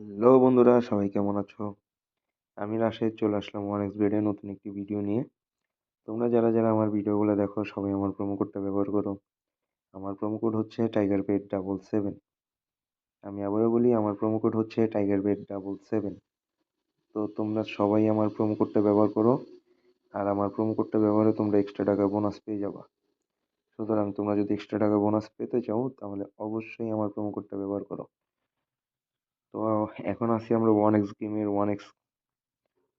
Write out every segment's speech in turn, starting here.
Hello বন্ধুরা, সবাই কেমন আছো? আমি রাশেদ, চলে আসলাম ওয়ান এক্স বেডে নতুন একটি ভিডিও নিয়ে। তোমরা যারা যারা আমার ভিডিওগুলো দেখো, সবাই আমার প্রোমো কোডটা ব্যবহার করো। আমার প্রোমো কোড হচ্ছে টাইগার বেড ডাবল সেভেন আমি আবারও বলি, আমার প্রোমো কোড হচ্ছে টাইগার বেড ডাবল সেভেন তো তোমরা সবাই আমার প্রোমো কোডটা ব্যবহার করো, আর আমার প্রোমো কোডটা ব্যবহারে তোমরা এক্সট্রা টাকা বোনাস পেয়ে যাবা। সুতরাং তোমরা যদি এক্সট্রা টাকা বোনাস পেতে চাও, তাহলে অবশ্যই আমার প্রোমো কোডটা ব্যবহার করো। তো এখন আছি আমরা ওয়ান এক্স গেমের ওয়ান এক্স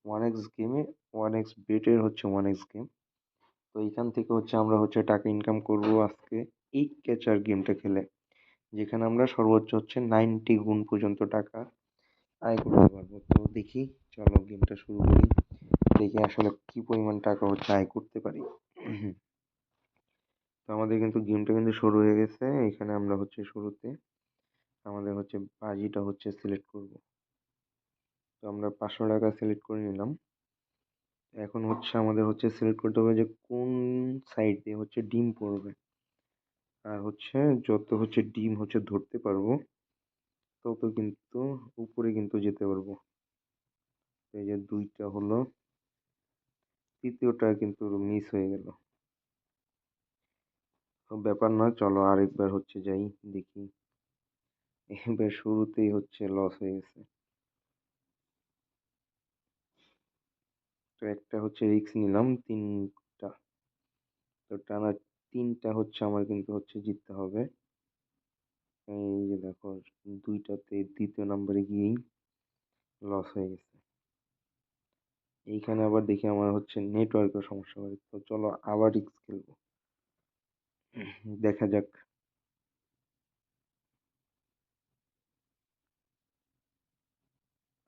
ওয়ান এক্স গেমে ওয়ান এক্স বেটের হচ্ছে ওয়ান এক্স গেম তো এইখান থেকে হচ্ছে আমরা হচ্ছে টাকা ইনকাম করব আজকে এই ক্যাচার গেমটা খেলে, যেখানে আমরা সর্বোচ্চ হচ্ছে নাইনটি গুণ পর্যন্ত টাকা আয় করতে পারব। তো দেখি, চলো গেমটা শুরু করি। দেখি আসলে কি পরিমাণ টাকা হচ্ছে আয় করতে পারি। তো আমাদের কিন্তু গেমটা কিন্তু শুরু হয়ে গেছে। এখানে আমরা হচ্ছে শুরুতে আমাদের হচ্ছে বাজিটা হচ্ছে সিলেক্ট করব। তো আমরা পাঁচশো টাকা সিলেক্ট করে নিলাম। এখন হচ্ছে আমাদের হচ্ছে সিলেক্ট করতে হবে যে কোন সাইড দিয়ে হচ্ছে ডিম পড়বে। আর হচ্ছে যত হচ্ছে ডিম হচ্ছে ধরতে পারব, তত কিন্তু উপরে কিন্তু যেতে পারব। এই যে দুইটা হলো, তৃতীয়টা কিন্তু মিস হয়ে গেল। ব্যাপার না চলো আরেকবার হচ্ছে যাই, দেখি। এবার শুরুতেই হচ্ছে লস হয়ে গেছে। তো একটা হচ্ছে রিক্স নিলাম, তিনটা। তো টানা তিনটা হচ্ছে আমার কিন্তু হচ্ছে জিততে হবে। এই যে দেখো, দুইটাতে দ্বিতীয় নাম্বারে গিয়েই লস হয়ে গেছে। এইখানে আবার দেখি আমার হচ্ছে নেটওয়ার্কের সমস্যা হয় তো চলো আবার রিক্স খেলব। দেখা যাক।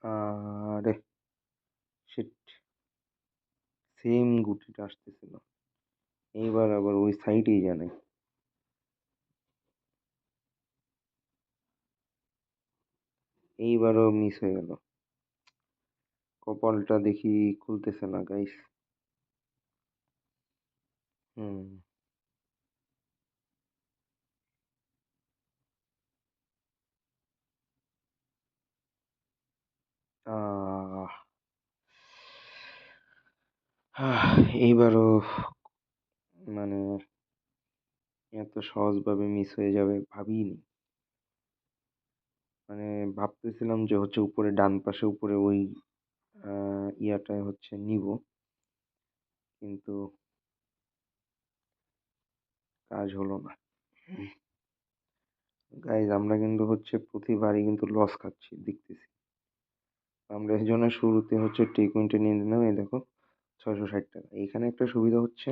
আরে শিট সেম গুটিটা আসতেছিল। এইবার আবার ওই সাইডেই জানে। এইবারও মিস হয়ে গেল। কপালটা দেখি খুলতেছে না গাইস হুম। এইবারও মানে এত সহজভাবে মিস হয়ে যাবে ভাবিনি মানে ভাবতেছিলাম যে হচ্ছে উপরে, ডান পাশে উপরে ওই ইয়াটায় হচ্ছে নিব। কিন্তু কাজ হলো না। গাইজ আমরা কিন্তু হচ্ছে প্রতিবারই কিন্তু লস খাচ্ছি, দেখতেছি। আমরা এই জন্য শুরুতে হচ্ছে টি টোয়েন্টি নিয়ে নিলাম, এই দেখো। ছয়শো ষাট টাকা। এখানে একটা সুবিধা হচ্ছে,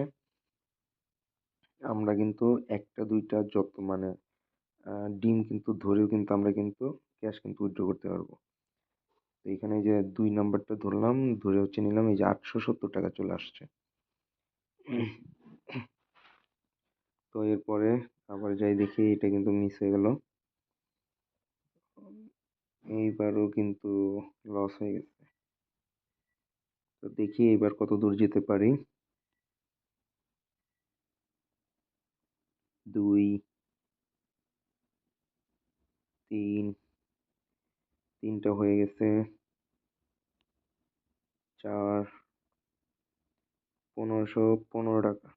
আমরা কিন্তু একটা, দুইটা যত মানে ডিম কিন্তু ধরেও কিন্তু আমরা কিন্তু ক্যাশ কিন্তু উইথড্র করতে পারব। তো এখানে যে দুই নাম্বারটা ধরলাম, ধরে হচ্ছে নিলাম এই যে আটশো সত্তর টাকা চলে আসছে। তো এরপরে আবার যাই দেখি, এটা কিন্তু মিস হয়ে গেল। এইবারও কিন্তু লস হয়ে গেছে। তো দেখি এবার কত দূর যেতে পারি। দুই, তিন, তিনটা হয়ে গেছে। চার, পনেরোশো পনেরো টাকা।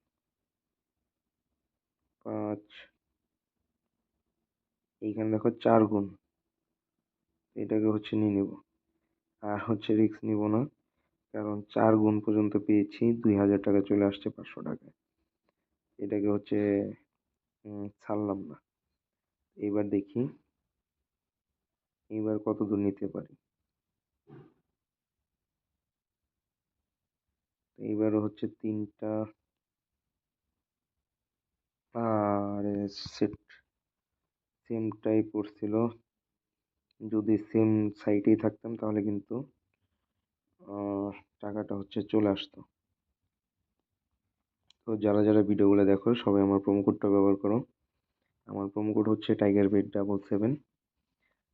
পাঁচ, এইখানে দেখো চার গুণ। এটাকে হচ্ছে নিয়ে নেব। আর হচ্ছে রিক্স নিব না। কারণ চার গুণ পর্যন্ত পেয়েছি, দুই হাজার টাকা চলে আসছে পাঁচশো টাকায়। এটাকে হচ্ছে ছাড়লাম না। এবার দেখি, এবার কত দূর নিতে পারি? এইবারও হচ্ছে তিনটা, আর সেট সেমটাই পড়ছিল। যদি সেম সাইটেই থাকতাম তাহলে কিন্তু টাকাটা হচ্ছে চলে আসতো। তো যারা যারা ভিডিওগুলো দেখো, সবাই আমার প্রোমো কোডটা ব্যবহার করো। আমার প্রোমো কোড হচ্ছে টাইগার বেড ডাবল সেভেন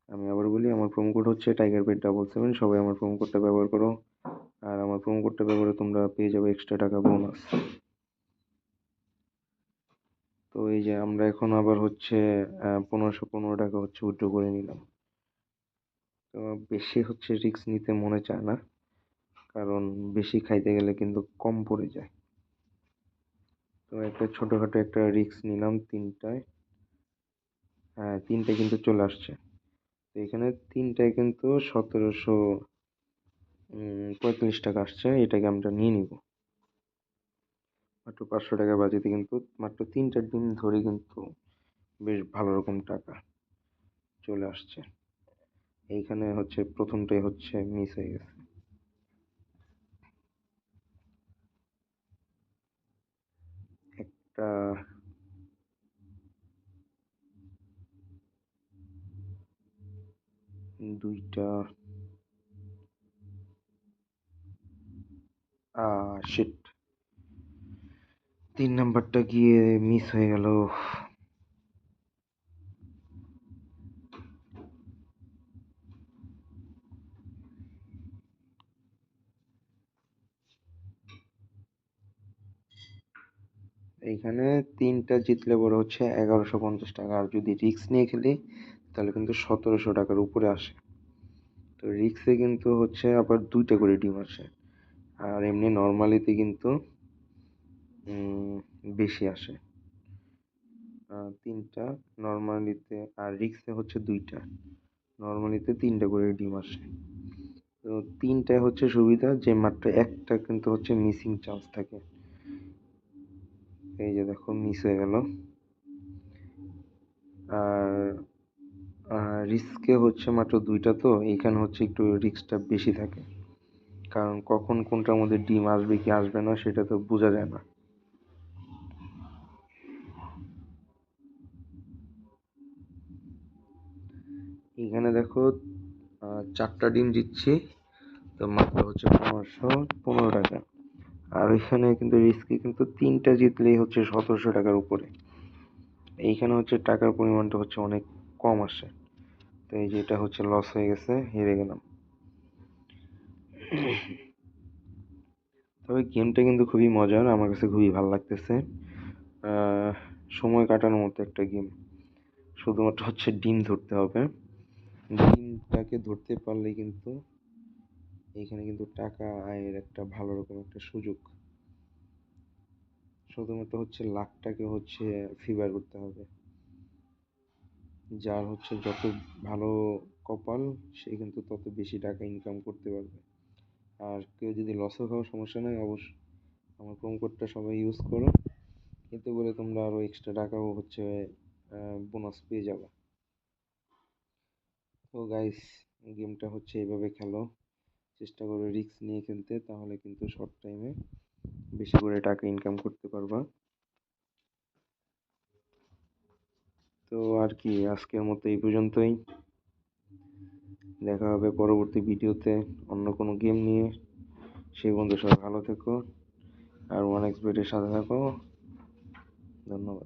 আমি আবার বলি, আমার প্রোমো কোড হচ্ছে টাইগার বেড ডাবল সেভেন সবাই আমার প্রোমো কোডটা ব্যবহার করো। আর আমার প্রোমো কোডটা ব্যবহারে তোমরা পেয়ে যাবে এক্সট্রা টাকা বোনাস তো এই যে আমরা এখন আবার হচ্ছে পনেরোশো পনেরো টাকা হচ্ছে উইথড্র করে নিলাম। তো বেশি হচ্ছে রিস্ক নিতে মনে চায় না। কারণ বেশি খাইতে গেলে কিন্তু কম পড়ে যায়। তো একটা ছোটোখাটো একটা রিস্ক নিলাম তিনটায়। হ্যাঁ তিনটে কিন্তু চলে আসছে। তো এখানে তিনটায় কিন্তু সতেরোশো পঁয়তাল্লিশ টাকা আসছে। এটাকে আমরা নিয়ে নিব। মাত্র পাঁচশো টাকা বাজেতে কিন্তু, মাত্র তিনটা দিন ধরে কিন্তু বেশ ভালো রকম টাকা চলে আসছে। এইখানে হচ্ছে, প্রথমটাই হচ্ছে মিস হয়ে গেছে। একটা দুইটা শিট তিন নাম্বারটা গিয়ে মিস হয়ে গেল এইখানে তিনটা জিতলে বড় হচ্ছে এগারোশো পঞ্চাশ টাকা। আর যদি রিক্স নিয়ে খেলি, তাহলে কিন্তু সতেরোশো টাকার উপরে আসে। তো রিক্সে কিন্তু হচ্ছে আবার দুইটা করে ডিম আসে। আর এমনি নর্মালিতে কিন্তু বেশি আসে। তিনটা নর্মালিতে আর রিক্সে হচ্ছে দুইটা। নর্মালিতে তিনটা করে ডিম আসে। তো তিনটায় হচ্ছে সুবিধা, যে মাত্র একটা কিন্তু হচ্ছে মিসিং চান্স থাকে। এই যে দেখো মিস হয়ে গেল। আর রিস্কে হচ্ছে মাত্র দুইটা তো এইখানে হচ্ছে একটু রিস্কটা বেশি থাকে। কারণ কখন কোনটার মধ্যে ডিম আসবে কি আসবে না সেটা তো বোঝা যায় না। এখানে দেখো চারটা ডিম দিচ্ছি। তো মাত্র হচ্ছে পনেরোশো, পনেরো টাকা। আর ওইখানে কিন্তু রিস্কে কিন্তু তিনটা জিতলেই হচ্ছে সতেরোশো টাকার উপরে। এইখানে হচ্ছে টাকার পরিমাণটা হচ্ছে অনেক কম আসে। তো এই যে এটা হচ্ছে লস হয়ে গেছে, হেরে গেলাম। তবে গেমটা কিন্তু খুবই মজার, আমার কাছে খুবই ভালো লাগতেছে। সময় কাটানোর মতো একটা গেম শুধুমাত্র হচ্ছে ডিম ধরতে হবে। ডিমটাকে ধরতে পারলে কিন্তু এখানে কিন্তু টাকা আয়ের একটা ভালো রকম একটা সুযোগ। শুধুমাত্র হচ্ছে লাখটাকে হচ্ছে ফিভার করতে হবে। যার হচ্ছে যত ভালো কপাল, সে কিন্তু তত বেশি টাকা ইনকাম করতে পারবে। আর কেউ যদি লসও খাওয়া সমস্যা নেই, অবশ্য আমার প্রোম কোডটা সবাই ইউজ করো। এতে করে তোমরা আরও এক্সট্রা টাকাও হচ্ছে বোনাস পেয়ে যাবে। তো গাইস গেমটা হচ্ছে এইভাবে খেলো। চেষ্টা করো রিস্ক নিয়ে খেলতে, তাহলে কিন্তু শর্ট টাইমে বেশি করে টাকা ইনকাম করতে পারবা। তো আর কি, আজকের মতো এই পর্যন্তই। দেখা হবে পরবর্তী ভিডিওতে অন্য কোনো গেম নিয়ে। সেই বন্ধু সবাই ভালো থেকো, আর ওয়ান এক্স সাথে থাকো। ধন্যবাদ।